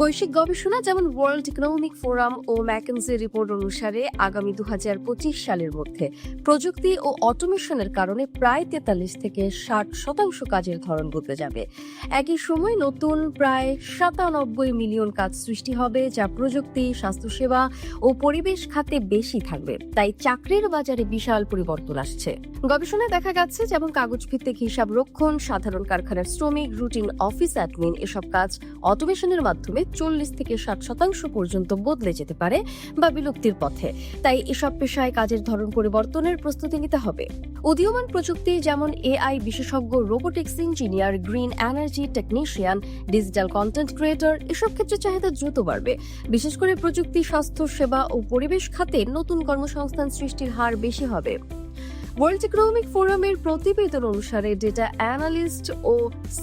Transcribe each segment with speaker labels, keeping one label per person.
Speaker 1: বৈশ্বিক গবেষণা যেমন ওয়ার্ল্ড ইকোনমিক ফোরাম ও ম্যাকেন্সি রিপোর্ট অনুসারে আগামী দু হাজার পঁচিশ সালের মধ্যে প্রযুক্তি ও অটোমেশনের কারণে প্রায় তেতাল্লিশ থেকে ষাট শতাংশ কাজের ধরন বদলে যাবে। একই সময় নতুন প্রায় সাতানব্বই মিলিয়ন কাজ সৃষ্টি হবে, যা প্রযুক্তি, স্বাস্থ্যসেবা ও পরিবেশ খাতে বেশি থাকবে। তাই চাকরির বাজারে বিশাল পরিবর্তন আসছে। গবেষণায় দেখা গেছে, যেমন কাগজ ভিত্তিক হিসাব রক্ষণ, সাধারণ কারখানার শ্রমিক রুটিন অফিস অ্যাডমিন এসব কাজ অটোমেশনের মাধ্যমে চল্লিশ থেকে ষাট শতাংশ পর্যন্ত বদলে যেতে পারে বা বিলুপ্তির পথে। তাই এসব পেশায় কাজের ধরন পরিবর্তনের প্রস্তুতি নিতে হবে। উদীয়মান প্রযুক্তি যেমন এআই বিশেষজ্ঞ, robotics engineer, green energy technician, digital content creator, এসব ক্ষেত্রে চাহিদা দ্রুত বাড়বে। বিশেষ করে প্রযুক্তি, স্বাস্থ্য, সেবা ও পরিবেশ খাতে নতুন কর্মসংস্থান সৃষ্টির হার বেশি হবে। ওয়ার্ল্ড ইকোনমিক ফোরামের প্রতিবেদন অনুসারে ডেটা অ্যানালিস্ট ও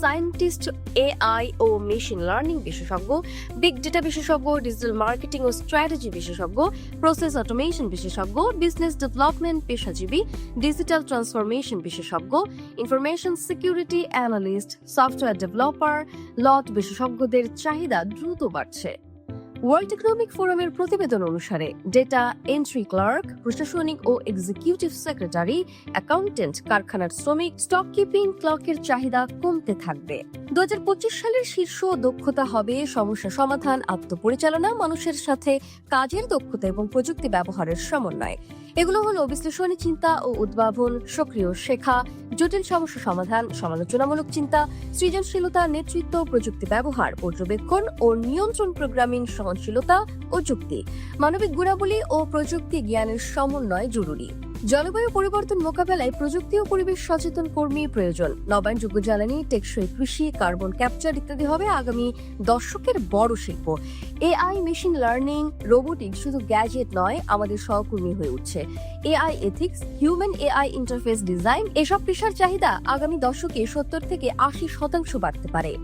Speaker 1: সায়েন্টিস্ট এআই ও মেশিন লার্নিং বিশেষজ্ঞ বিগ ডেটা বিশেষজ্ঞ ডিজিটাল মার্কেটিং ও স্ট্র্যাটেজি বিশেষজ্ঞ প্রসেস অটোমেশন বিশেষজ্ঞ বিজনেস ডেভেলপমেন্ট পেশাজীবী ডিজিটাল ট্রান্সফরমেশন বিশেষজ্ঞ information security analyst software developer লট বিশেষজ্ঞদের চাহিদা দ্রুত বাড়ছে। ওয়ার্ল্ড ইকোনমিক ফোরামের প্রতিবেদন অনুসারে ডেটা এন্ট্রি ক্লার্ক প্রশাসনিক ও এক্সিকিউটিভ সেক্রেটারি অ্যাকাউন্টেন্ট কারখানার শ্রমিক স্টক কিপিং ক্লার্কের চাহিদা কমতে থাকবে। দু হাজার পঁচিশ সালের শীর্ষ দক্ষতা হবে সমস্যা সমাধান, আত্মপরিচালনা, মানুষের সাথে কাজের দক্ষতা এবং প্রযুক্তি ব্যবহারের সমন্বয়। এগুলো হলো বিশ্লেষণী চিন্তা ও উদ্ভাবন, সক্রিয় শেখা, জটিল সমস্যা সমাধান, সমালোচনামূলক চিন্তা, সৃজনশীলতা, নেতৃত্ব, প্রযুক্তি ব্যবহার, পর্যবেক্ষণ ও নিয়ন্ত্রণ প্রোগ্রামিং, সহনশীলতা ও যুক্তি। মানবিক গুণাবলী ও প্রযুক্তি জ্ঞানের সমন্বয় জরুরি। জলবায়ু পরিবর্তন মোকাবেলায় প্রযুক্তি ও পরিবেশ সচেতন কর্মী প্রয়োজন। নবায়নযোগ্য জ্বালানি, টেকসই কৃষি, কার্বন ক্যাপচার ইত্যাদি হবে আগামী দশকের বড় শিল্প। এআই, মেশিন লার্নিং রোবোটিক শুধু গ্যাজেট নয়, আমাদের সহকর্মী হয়ে উঠছে। AI ethics, human AI interface design, এসব পেশার চাহিদা আগামী দশকে সত্তর থেকে আশি শতাংশ বাড়তে পারে।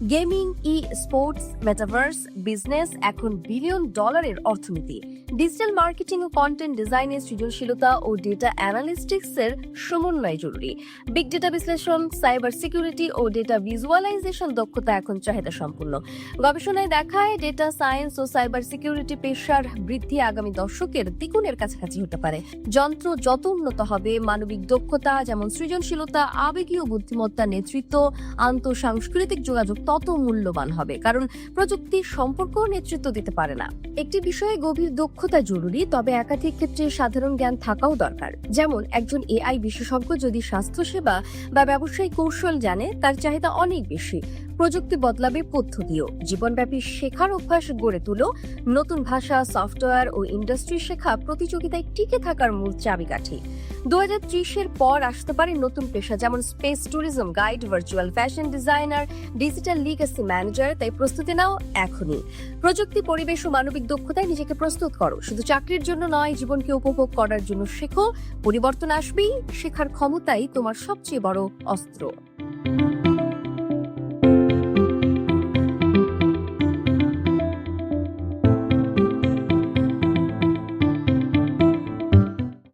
Speaker 1: Gaming e sports metaverse business এখন বিলিয়ন ডলারের অর্থনীতি। ডিজিটাল মার্কেটিং ও কন্টেন্ট ডিজাইনের সৃজনশীলতা ও ডেটা অ্যানালিস্টিক্স এর সমন্বয় জরুরি। বিগ ডেটা বিশ্লেষণ সাইবার সিকিউরিটি ও ডেটা ভিজুয়ালাইজেশন দক্ষতা এখন চাহিদা সম্পূর্ণ। গবেষণায় দেখায় ডেটা সায়েন্স ও সাইবার সিকিউরিটি পেশার বৃদ্ধি আগামী দশকের দ্বিগুণের কাছাকাছি হতে পারে। যন্ত্র যত উন্নত হবে, মানবিক দক্ষতা, যেমন সৃজনশীলতা, আবেগীয় বুদ্ধিমত্তা নেতৃত্ব, আন্তঃসাংস্কৃতিক যোগাযোগ তত মূল্যবান হবে, কারণ প্রযুক্তি সম্পর্ক নেতৃত্ব দিতে পারে না। একটি বিষয়ে গভীর দক্ষতা জরুরি, তবে একাধিক ক্ষেত্রে সাধারণ জ্ঞান থাকাও দরকার। যেমন, একজন এআই বিশেষজ্ঞ যদি স্বাস্থ্যসেবা বা ব্যবসায়িক কৌশল জানে, তার চাহিদা অনেক বেশি। প্রযুক্তি বদলাবে পদ্ধতিও। জীবনব্যাপী শেখার অভ্যাস গড়ে তুলো। নতুন ভাষা, সফটওয়্যার ও ইন্ডাস্ট্রি শেখা প্রতিযোগিতায় টিকে থাকার মূল চাবিকাঠি। দু হাজার ত্রিশ এর পর আসতে পারে নতুন পেশা, যেমন space tourism, guide, virtual fashion designer, digital legacy manager. তাই প্রস্তুতি নাও এখনই। প্রযুক্তি, পরিবেশ ও মানবিক দক্ষতায় নিজেকে প্রস্তুত করো। শুধু চাকরির জন্য নয়, জীবনকে উপভোগ করার জন্য শেখো। পরিবর্তন আসবেই, শেখার ক্ষমতাই তোমার সবচেয়ে বড় অস্ত্র।